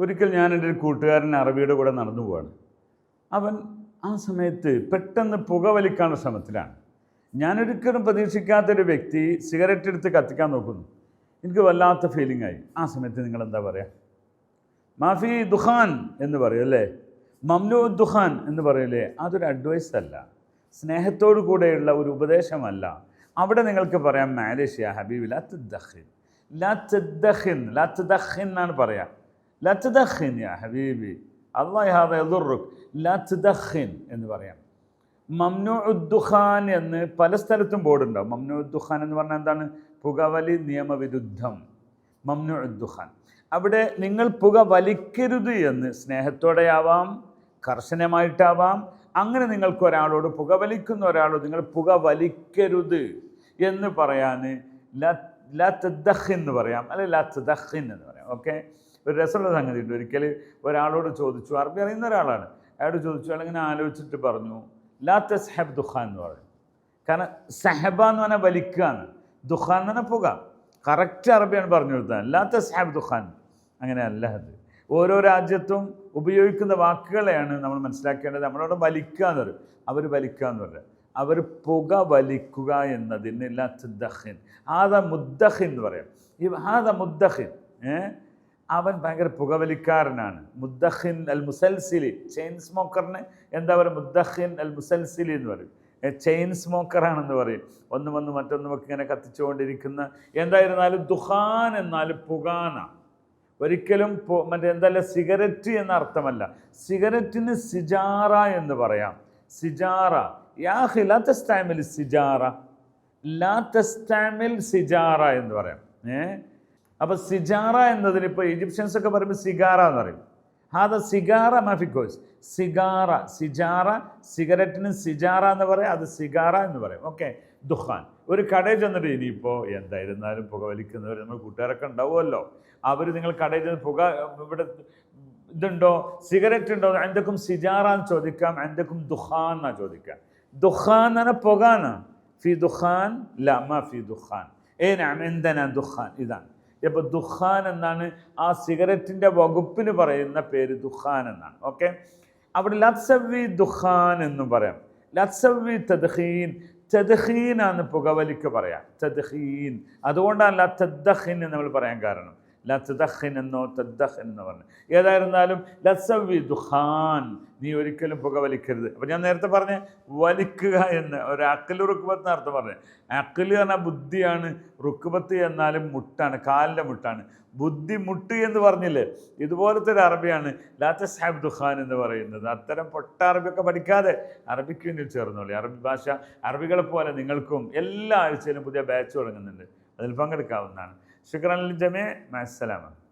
ഒരിക്കൽ ഞാൻ എന്റെ ഒരു കൂട്ടുകാരൻ അറബിയുടെ കൂടെ നടന്നു പോവാണ്. അവൻ ആ സമയത്ത് പെട്ടെന്ന് പുകവലിക്കാനുള്ള ശ്രമത്തിലാണ്. ഞാനൊരിക്കലും പ്രതീക്ഷിക്കാത്തൊരു വ്യക്തി സിഗരറ്റ് എടുത്ത് കത്തിക്കാൻ നോക്കുന്നു. എനിക്ക് വല്ലാത്ത ഫീലിംഗ് ആയി. ആ സമയത്ത് നിങ്ങൾ എന്താ പറയുക മാഫി ദുഖാൻ എന്ന് പറയും അല്ലേ? മംനു ദുഖാൻ എന്ന് പറയില്ലേ? അതൊരു അഡ്വൈസ് അല്ല. സ്നേഹത്തോടു കൂടെയുള്ള ഒരു ഉപദേശമല്ല. അവിടെ നിങ്ങൾക്ക് പറയാം മാലേഷ്യ ഹബീബ് ലാത്ത് ദഹിൻ ലാത്ത് ദഹിൻ ലാത്ത് ദഹിൻ എന്നാണ് പറയാ. ലാ تدخن യാ ഹബീബി لا تدخن എന്ന് പറയാം. മംനു ദുഖാൻ എന്ന് പല സ്ഥലത്തും ബോർഡുണ്ടാവും മംനു ദുഖാൻ എന്ന് പറഞ്ഞാൽ എന്താണ്? പുകവലി നിയമവിരുദ്ധം. മംനു ദുഖാൻ. അവിടെ നിങ്ങൾ പുക വലിക്കരുത് എന്ന് സ്നേഹത്തോടെയാവാം കർശനമായിട്ടാവാം. അങ്ങനെ നിങ്ങൾക്ക് ഒരാളോട് പുക വലിക്കുന്ന ഒരാളോട് നിങ്ങൾ പുക വലിക്കരുത് എന്ന് പറയാൻ ലാ തദ്ദഖ് എന്ന് പറയാം. അല്ലെ ലാ തദ്ദഖിൻ എന്ന് പറയാം. ഓക്കെ ഒരു രസമുള്ള സംഗതി ഉണ്ട് ഒരിക്കൽ ഒരാളോട് ചോദിച്ചു അറബി അറിയുന്ന ഒരാളാണ്. അയാളോട് ചോദിച്ചു അയാൾ ഇങ്ങനെ ആലോചിച്ചിട്ട് പറഞ്ഞു ലാത്ത സഹബ് ദുഖാൻ എന്ന് പറയും കാരണം സഹബ എന്ന് പറഞ്ഞാൽ വലിക്കുകയാണ് ദുഖാൻ എന്ന് പറഞ്ഞാൽ പുക. കറക്റ്റ് അറബിയാണ് പറഞ്ഞു കൊടുത്തത്. ലാ സഹബ് ദുഖാൻ അങ്ങനെ അല്ല അത്. ഓരോ രാജ്യത്തും ഉപയോഗിക്കുന്ന വാക്കുകളെയാണ് നമ്മൾ മനസ്സിലാക്കേണ്ടത്. നമ്മളോട് വലിക്കുക എന്ന് പറയും. അവർ വലിക്കുക എന്ന് പറയുക അവർ പുക വലിക്കുക എന്നതിന് ലദ്ദഹിൻ ആദ മുദ്ദഹിൻ എന്ന് പറയാം. ഈ ആദ മുദ്ദഹിൻ ഏ? അവൻ ഭയങ്കര പുകവലിക്കാരനാണ്. മുദ്ദഹിൻ അൽ മുസൽസിലി ചെയിൻ സ്മോക്കറിന് എന്താ പറയുക? മുദ്ദഹിൻ അൽ മുസൽസിലി എന്ന് പറയും. ചെയിൻ സ്മോക്കറാണെന്ന് പറയും. ഒന്ന് വന്ന് മറ്റൊന്നുമൊക്കെ ഇങ്ങനെ കത്തിച്ചുകൊണ്ടിരിക്കുന്ന എന്തായിരുന്നാലും ദുഹാൻ എന്നാൽ പുകാന. ഒരിക്കലും മറ്റേ എന്തല്ല സിഗരറ്റ് എന്ന അർത്ഥമല്ല. സിഗരറ്റിന് സിജാറ എന്ന് പറയാം. സിജാറ. യാഹി ലാ തസ്താമിൽ സിജാറ. ലാ തസ്താമിൽ സിജാറ എന്ന് പറയാം. ഏ? അപ്പൊ സിജാറ എന്നതിന് ഇപ്പോൾ ഈജിപ്ഷ്യൻസ് ഒക്കെ പറയുമ്പോൾ സിഗാറ എന്ന് പറയും ഹാദ സിഗാറ മാഫിക്കോസ് സിഗാറ സിജാറ സിഗരറ്റിന് സിജാറ എന്ന് പറയാം അത് സിഗാറ എന്ന് പറയും. ഓക്കെ ദുഹാൻ ഒരു കടയിൽ ചെന്നിട്ട് ഇനിയിപ്പോൾ എന്തായിരുന്നാലും പുകവലിക്കുന്നവർ നമ്മൾ കൂട്ടുകാരൊക്കെ ഉണ്ടാവുമല്ലോ. അവർ നിങ്ങൾ കടയിൽ ചെന്ന് പുക ഇവിടെ ഇതുണ്ടോ? സിഗരറ്റ് ഉണ്ടോ? എന്തൊക്കെ സിജാറ എന്ന് ചോദിക്കാം എന്തൊക്കെ ദുഹാൻ എന്നാ ചോദിക്കാം. ദുഹാൻ എന്ന് പറഞ്ഞാൽ പുകാണ് ഫി ദുഹാൻ ലമ ഫി ദുഹാൻ ഏനാം എന്തന ദുഹാൻ ഇതാണ്. ഇപ്പോൾ ദുഖാൻ എന്നാണ് ആ സിഗരറ്റിന്റെ വകുപ്പിന് പറയുന്ന പേര് ദുഖാൻ എന്നാണ്. ഓക്കെ? അവിടെ ലത്സവി ദുഖാൻ എന്ന് പറയാം. ലത്സവി തദ്ഹീൻ തദ്ഹീൻ ആണ് പുകവലിക്ക് പറയാം. തദ്ഹീൻ അതുകൊണ്ടാണ് ലത്തദ്ദഹീൻ എന്ന് നമ്മൾ പറയാൻ കാരണം. ല എന്നോ തദ്ദഹ് എന്ന് പറഞ്ഞു. ഏതായിരുന്നാലും ലസവി ദുഹാൻ നീ ഒരിക്കലും പുകവലിക്കരുത്. അപ്പം ഞാൻ നേരത്തെ പറഞ്ഞ വലിക്കുക എന്ന് ഒരു അക്കൽ റുക്കുബത്ത് അർത്ഥം പറഞ്ഞു. അക്കൽ പറഞ്ഞാൽ ബുദ്ധിയാണ് റുക്കുബത്ത് എന്നാലും മുട്ടാണ് കാലിന്റെ മുട്ടാണ്. ബുദ്ധി മുട്ട് എന്ന് പറഞ്ഞില്ലേ ഇതുപോലത്തെ ഒരു അറബിയാണ് ലാത്ത സാഹിബ് ദുഖാൻ എന്ന് പറയുന്നത്. അത്തരം പൊട്ട അറബിയൊക്കെ പഠിക്കാതെ അറബിക്ക് വേണ്ടി ചേർന്നോളി. അറബി ഭാഷ അറബികളെ പോലെ നിങ്ങൾക്കും എല്ലാ ആഴ്ചയിലും പുതിയ ബാച്ച് തുടങ്ങുന്നുണ്ട്. അതിൽ പങ്കെടുക്കാവുന്നതാണ്. شكرا للجميع. مع السلامة.